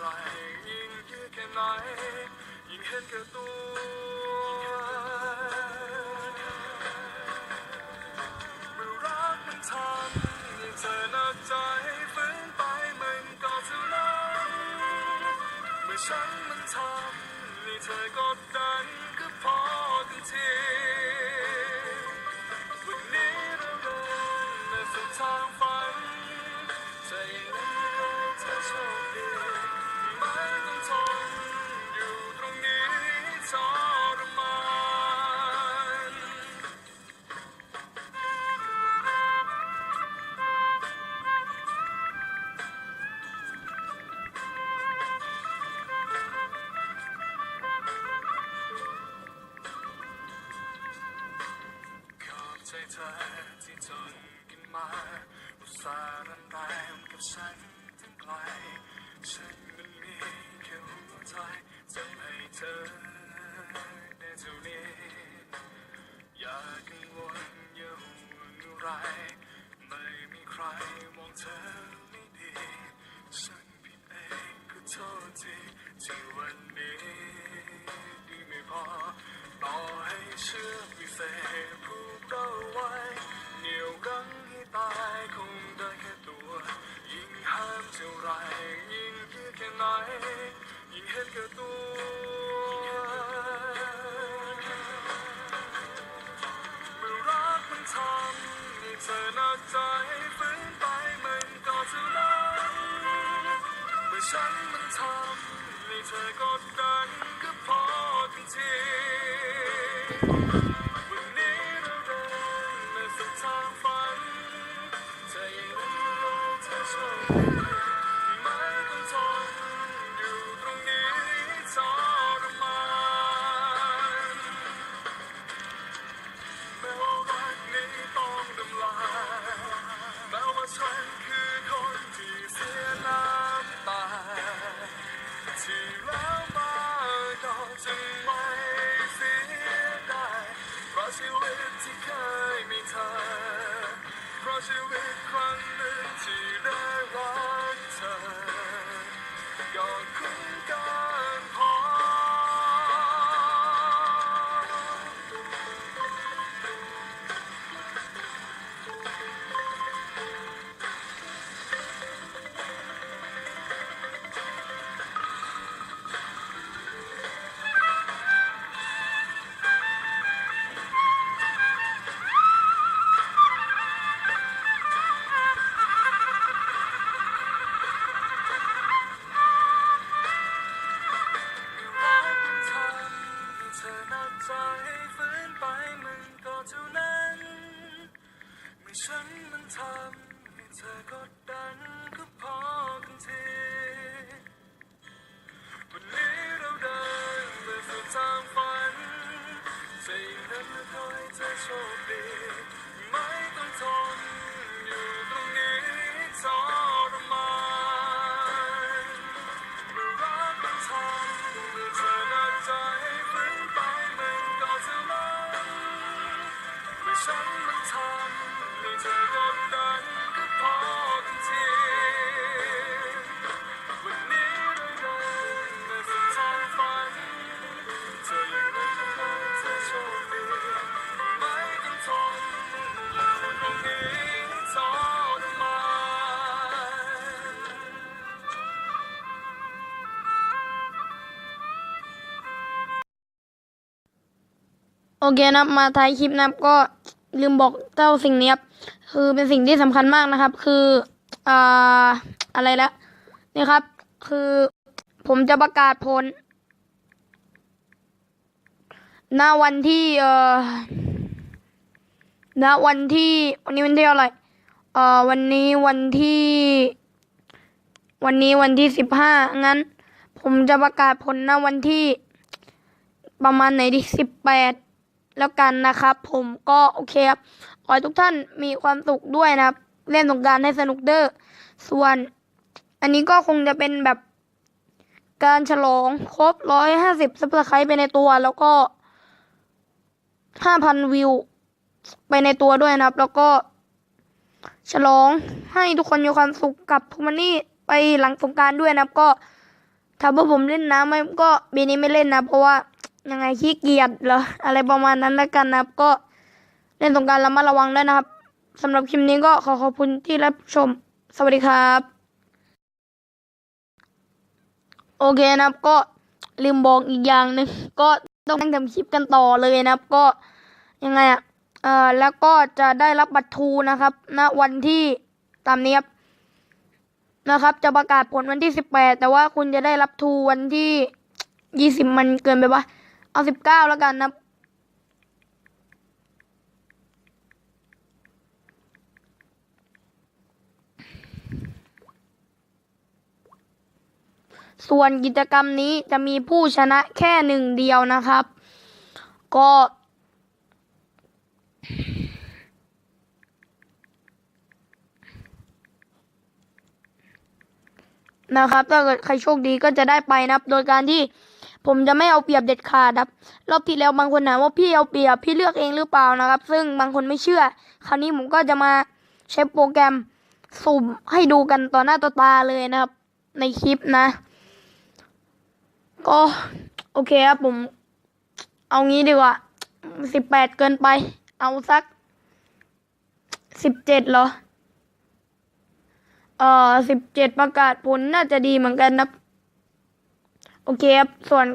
ไรยิ่งยืดแค่ไหนยิ่งเห็นแก่ตัวเมื่อรักมันทำให้เธอหนักใจฝืนไปมันก็เท่านั้นเมื่อฉันมันทำให้เธอกดดันก็พอทันที สารันแรมกับฉันถึงไกลฉันมันมีแค่หัวใจจะให้เธอได้เท่านี้อย่ากังวลอย่าห่วงอะไรไม่มีใครมองเธอไม่ดีฉันผิดเองก็โทษทีที่วันนี้ดีไม่พอต่อให้เชื่อวิเศษผูกเราไว้เหนียวรั้งให้ตายคง ไหนยิ่งเห็นแก่ตัวเมื่อรักมันทำให้เธอหนักใจฝืนไปมันก็เท่านั้นเมื่อฉันมันทำให้เธอกดดันก็พอทันที กดดันก็พอกันทีวันนี้เราเดินไปสู่ทางฝันใจนั้นขอให้เธอโชคดี โอเคนะมาท้ายคลิปนะครับก็ลืมบอกเจ้าสิ่งนี้ครับคือเป็นสิ่งที่สำคัญมากนะครับ คืออ่าอะไรละนี่ครับ คือผมจะประกาศผลณวันที่เอ่อณวันที่วันนี้วันที่เท่าไหร่เอ่อวันนี้วันที่ วันนี้วันที่สิบห้างั้น ผมจะประกาศผลณวันที่ ประมาณไหนดิสิบแปด แล้วกันนะครับ ผมก็โอเคครับขอให้ทุกท่านมีความสุขด้วยนะครับ เล่นสงการให้สนุกเด้อส่วน อันนี้ก็คงจะเป็นแบบการฉลองครบร้อยห้าสิบซับสไครต์ไปในตัว แล้วก็ห้าพันวิวไปในตัวด้วยนะครับ แล้วก็ ฉลองให้ทุกคนมีความสุขกับทูมันนี่ไปหลังสงการด้วยนะครับ ก็ถ้าว่าผมเล่นน้ำไม่ก็ปีนี้ไม่เล่นนะ เพราะว่า ยังไงขี้เกียจเหรออะไรประมาณนั้นแล้วกันนะครับ ก็เล่นสงกรารระมัดระวังด้วยนะครับสำหรับคลิปนี้ก็ขอขอบคุณที่รับชม สวัสดีครับ โอเคนะครับก็ลืมบอกอีกอย่างหนึ่งก็ต้องนั่งทำคลิปกันต่อเลยนะครับ ก็ยังไงอะเอ่อแล้วก็จะได้รับบัตรทูนะครับณวันที่ตามนี้ครับนะครับ จะประกาศผลวันที่สิบแปดแต่ว่าคุณจะได้รับทูวันที่ยี่สิบมันเกินไปปะ เอาสิบเก้าแล้วกันนะ ส่วนกิจกรรมนี้จะมีผู้ชนะแค่หนึ่งเดียวนะครับ ก็นะครับถ้าเกิดใครโชคดีก็จะได้ไปนะครับ โดยการที่ ผมจะไม่เอาเปรียบเด็ดขาดครับรอบที่แล้วบางคนถามว่าพี่เอาเปรียบพี่เลือกเองหรือเปล่านะครับ ซึ่งบางคนไม่เชื่อ คราวนี้ผมก็จะมาใช้โปรแกรมสุ่มให้ดูกันต่อหน้าต่อตาเลยนะครับ ในคลิปนะ ก็โอเคครับผม เอางี้ดีกว่าสิบแปดเกินไป เอาสักสิบเจ็ดเหรอ เอ่อสิบเจ็ดประกาศผลน่าจะดีเหมือนกันนะ อเคครับ ส่วน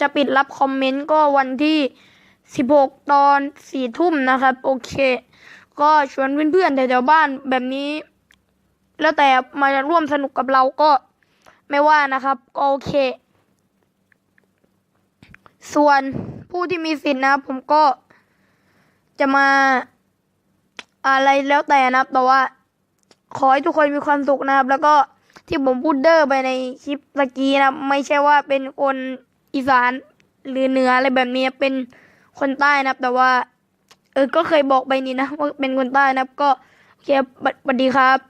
จะปิดรับคอมเมนต์ก็วันที่สิบหกตอนสี่ทุ่มนะครับ โอเค ก็ชวนเพื่อนๆแถวๆบ้านแบบนี้ แล้วแต่มาร่วมสนุกกับเราก็ไม่ว่านะครับ ก็โอเค ส่วนผู้ที่มีสิทธิ์นะผมก็จะมาอะไรแล้วแต่นะครับแต่ว่า ขอให้ทุกคนมีความสุขนะครับ แล้วก็ ที่ผมพูดเดอร์ไปในคลิปตะกี้นะไม่ใช่ว่าเป็นคนอีสานหรือเหนืออะไรแบบนี้เป็นคนใต้นะครับ แต่ว่า เออก็เคยบอกไปนี่นะว่าเป็นคนใต้นะครับ ก็โอเคสวัสดีครับ